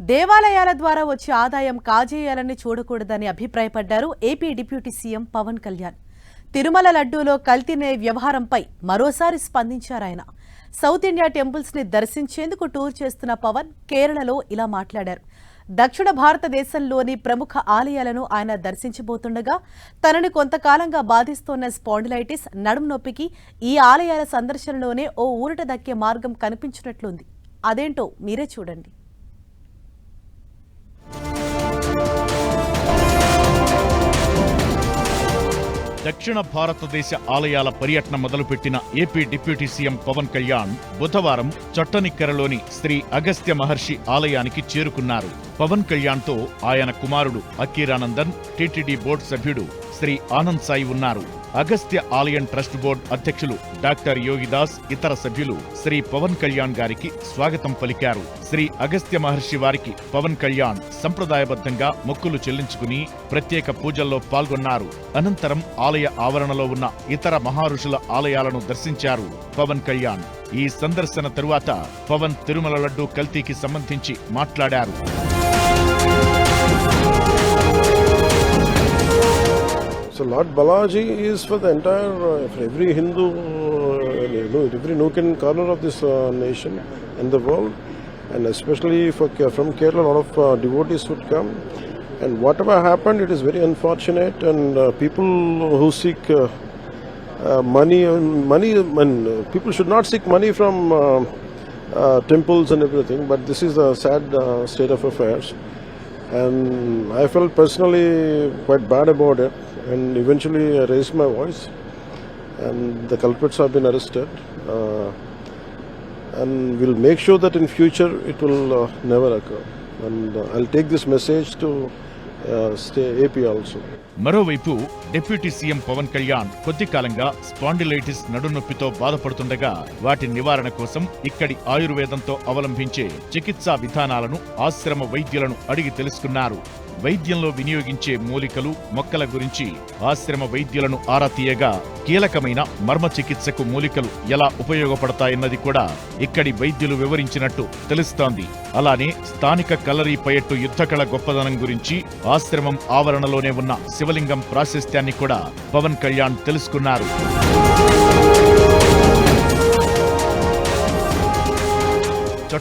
దేవాలయాల ద్వారా వచ్చే ఆదాయం కాజేయాలని చూడకూడదని అభిప్రాయపడ్డారు AP deputy CM Pawan Kalyan. Tirumala లడ్డూలో కల్తీనే వ్యవహారంపై మరోసారి స్పందించారాయన సౌత్ ఇండియా టెంపుల్స్ని దర్శించేందుకు టూర్ చేస్తున్న పవన్ కేరళలో ఇలా మాట్లాడారు. దక్షిణ భారతదేశంలోని ప్రముఖ ఆలయాలను ఆయన దర్శించబోతుండగా తనను కొంతకాలంగా బాధిస్తోన్న స్పాండిలైటిస్ నడుం నొప్పికి ఈ ఆలయాల సందర్శనలోనే ఓ ఊరట దక్కే మార్గం కనిపించినట్లుంది. అదేంటో మీరే చూడండి. దక్షిణ భారతదేశ ఆలయాల పర్యటన మొదలుపెట్టిన AP deputy CM Pawan Kalyan బుధవారం చొట్టనిక్కరలోని శ్రీ అగస్త్య మహర్షి ఆలయానికి చేరుకున్నారు. పవన్ కళ్యాణ్తో ఆయన కుమారుడు అక్కీరానందన్ టీటీడీ బోర్డు సభ్యుడు శ్రీ ఆనంద్ సాయి ఉన్నారు. అగస్త్య ఆలయం ట్రస్ట్ బోర్డు అధ్యక్షులు డాక్టర్ యోగిదాస్ ఇతర సభ్యులు శ్రీ పవన్ కళ్యాణ్ గారికి స్వాగతం పలికారు. శ్రీ అగస్త్య మహర్షి వారికి పవన్ కళ్యాణ్ సంప్రదాయబద్ధంగా మొక్కులు చెల్లించుకుని ప్రత్యేక పూజల్లో పాల్గొన్నారు. అనంతరం ఆలయ ఆవరణలో ఉన్న ఇతర మహారుషుల ఆలయాలను దర్శించారు పవన్ కళ్యాణ్. ఈ సందర్శన తరువాత పవన్ తిరుమల లడ్డు కల్తీకి సంబంధించి మాట్లాడారు. So Lord Balaji is for the entire, uh, for every Hindu, uh, every nook and corner of this uh, nation and the world, and especially for from Kerala, a lot of devotees would come. And whatever happened, it is very unfortunate, and people who seek uh, money, money, and uh, people should not seek money from uh, temples and everything. But this is a sad state of affairs, and I felt personally quite bad about it. And eventually, I raised my voice, and the culprits have been arrested. Uh, and we'll make sure that in future it will uh, never occur. And uh, I'll take this message to uh, stay AP also. మరోవైపు deputy CM Pawan Kalyan కొద్ది కాలంగా spondylitis నడునొప్పితో బాధపడుతుండగా వాటి నివారణ కోసం ఇక్కడి ఆయుర్వేదంతో అవలంబించే చికిత్సా విధానాలను ఆశ్రమ వైద్యులను అడిగి తెలుసుకున్నారు వైద్యంలో వినియోగించే మూలికలు మొక్కల గురించి ఆశ్రమ వైద్యులను ఆరా తీయగా కీలకమైన మర్మ చికిత్సకు మూలికలు ఎలా ఉపయోగపడతాయన్నది కూడా ఇక్కడి వైద్యులు వివరించినట్టు తెలుస్తోంది. అలానే స్థానిక కలరీ పయట్టు యుద్ధకళ గొప్పదనం గురించి ఆశ్రమం ఆవరణలోనే ఉన్న శివలింగం ప్రాశస్త్యాన్ని కూడా పవన్ కళ్యాణ్ తెలుసుకున్నారు.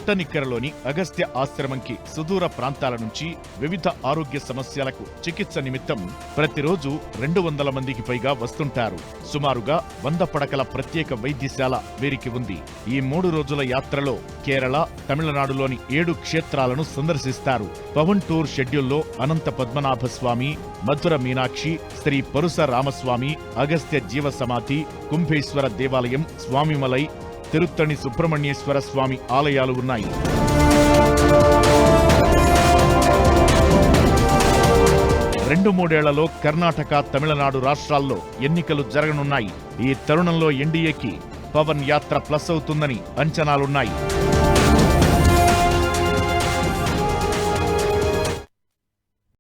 చొట్టనిక్కరలోని అగస్త్య ఆశ్రమంకి సుదూర ప్రాంతాల నుంచి వివిధ ఆరోగ్య సమస్యలకు చికిత్స నిమిత్తం ప్రతిరోజు రెండు వందల మందికి పైగా వస్తుంటారు. సుమారుగా వంద పడకల ప్రత్యేక వైద్యశాల వీరికి ఉంది. ఈ మూడు రోజుల యాత్రలో కేరళ తమిళనాడులోని ఏడు క్షేత్రాలను సందర్శిస్తారు. పవన్ టూర్ షెడ్యూల్లో అనంత పద్మనాభ స్వామి మధుర మీనాక్షి శ్రీ పరుస రామస్వామి అగస్త్య జీవ సమాధి కుంభేశ్వర దేవాలయం స్వామిమలై తిరుత్తణి సుబ్రహ్మణ్యేశ్వర స్వామి ఆలయాలు ఉన్నాయి. రెండు మూడేళ్ళలో కర్ణాటక తమిళనాడు రాష్ట్రాల్లో ఎన్నికలు జరగనున్నాయి. ఈ తరుణంలో ఎన్డీఏకి పవన్ యాత్ర ప్లస్ అవుతుందని అంచనాలున్నాయి.